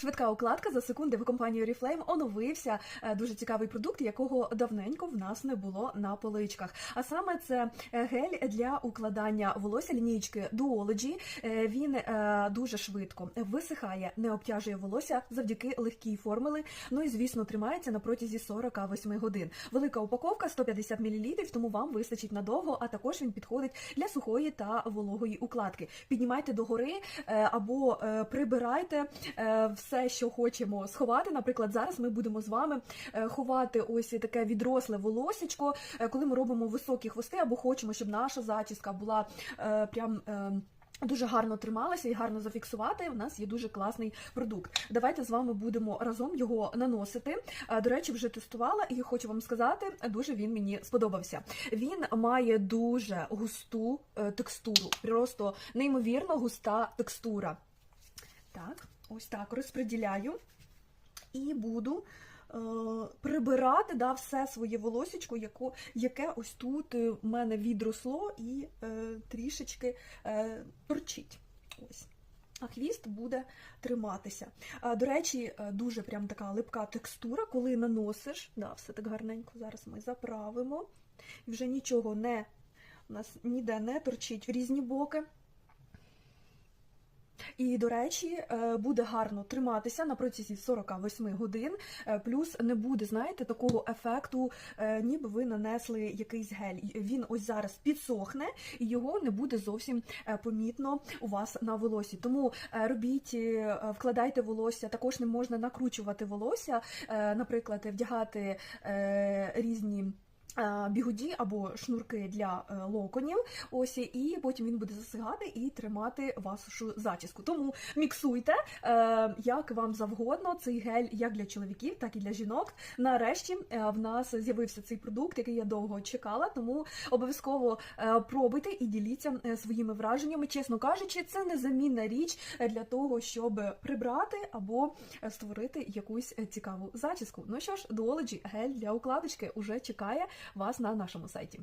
Швидка укладка за секунди в компанії Oriflame оновився е, дуже цікавий продукт, якого давненько в нас не було на поличках. А саме це е, гель для укладання волосся лінійки Duology. Е, Він дуже швидко висихає, не обтяжує волосся завдяки легкій формули. Ну і звісно, тримається на протязі 48 годин. Велика упаковка 150 мл, тому вам вистачить надовго. А також він підходить для сухої та вологої укладки. Піднімайте догори або прибирайте е, все, що хочемо сховати. Наприклад, зараз ми будемо з вами е, ховати ось таке відросле волосечко, е, коли ми робимо високі хвости, або хочемо, щоб наша зачіска була е, прям. Дуже гарно трималася і гарно зафіксувати. У нас є дуже класний продукт. Давайте з вами будемо разом його наносити. До речі, вже тестувала і хочу вам сказати, дуже він мені сподобався. Він має дуже густу текстуру, просто неймовірно густа текстура. Так, ось так розподіляю і буду е, прибирати да, все своє волосечко, яко, яке ось тут е, в мене відросло і е, трішечки е, торчить. Ось. А хвіст буде триматися. До речі, е, дуже прям така липка текстура, коли наносиш. Да, все так гарненько. Зараз ми заправимо. І вже нічого не у нас ніде не торчить в різні боки. І, до речі, е, буде гарно триматися на протязі 48 годин, е, плюс не буде, знаєте, такого ефекту, е, ніби ви нанесли якийсь гель. Він ось зараз підсохне, і його не буде зовсім помітно у вас на волосі. Тому робіть, вкладайте волосся, також не можна накручувати волосся, наприклад, вдягати різні. Е, Бігуді або шнурки для е, локонів, ось і потім він буде засигати і тримати вашу зачіску. Тому міксуйте, е, як вам завгодно, цей гель як для чоловіків, так і для жінок. Нарешті в нас з'явився цей продукт, який я довго чекала. Тому обов'язково пробуйте і діліться своїми враженнями. Чесно кажучи, це незамінна річ для того, щоб прибрати або створити якусь цікаву зачіску. Ну що ж, Duology гель для укладочки уже чекає вас на нашому сайті.